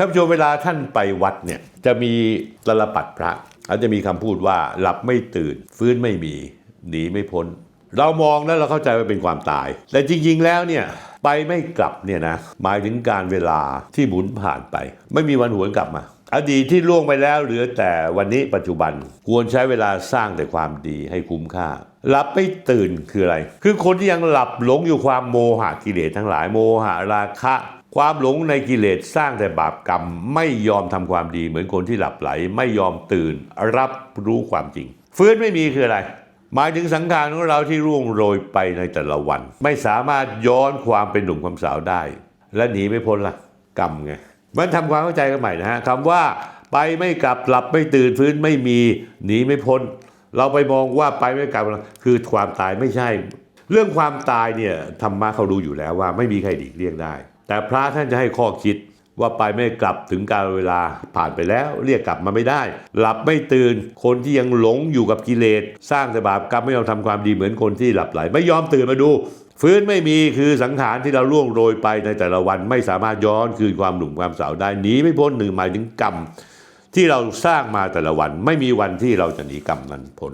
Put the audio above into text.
ท่านผู้ชมเวลาท่านไปวัดเนี่ยจะมีตลปัดพระอาจจะมีคำพูดว่าหลับไม่ตื่น ฟื้นไม่มี หนีไม่พ้น เรามองแล้วเราเข้าใจว่าเป็นความตาย แต่จริง ๆ แล้วเนี่ยไปไม่กลับเนี่ยนะหมายถึงการเวลาที่หมุนผ่านไป ไม่มีวันหวนกลับมา อดีตที่ล่วงไปแล้วเหลือแต่วันนี้ปัจจุบันควรใช้เวลาสร้างแต่ความดีให้คุ้มค่า หลับไม่ตื่นคืออะไร คือคนที่ยังหลับหลงอยู่ความโมหะกิเลสทั้งหลายโมหะราคะ ความหลงในกิเลสสร้างแต่บาปกรรม ไม่ยอมทำความดีเหมือนคนที่หลับไหล ไม่ยอมตื่น รับรู้ความจริง ฟื้นไม่มีคืออะไร หมายถึงสังขารของเราที่ร่วงโรยไปในแต่ละวัน ไม่สามารถย้อนความเป็นหนุ่มความสาวได้ และหนีไม่พ้นละกรรมไง มันทำความเข้าใจกันใหม่นะฮะคำว่าไปไม่กลับหลับไม่ตื่นฟื้นไม่มีหนีไม่พ้น เราไปมองว่าไปไม่กลับคือความตายไม่ใช่ เรื่องความตายเนี่ยธรรมะเขารู้อยู่แล้วว่าไม่มีใครหลีกเลี่ยงได้ แต่พระท่านจะให้ข้อคิด ว่าไปไม่กลับถึงการเวลาผ่านไปแล้วเรียกกลับมาไม่ได้ หลับไม่ตื่น คนที่ยังหลงอยู่กับกิเลสสร้างแต่บาปกรรมไม่ยอมทำความดีเหมือนคนที่หลับไหล ไม่ยอมตื่นมาดูฟื้นไม่มีคือสังขารที่เราล่วงโรยไปในแต่ละวันไม่สามารถย้อนคืนความหนุ่มความสาวได้หนีไม่พ้นหนึ่งหมายถึงกรรมที่เราสร้างมาแต่ละวันไม่มีวันที่เราจะหนีกรรมนั้นพ้น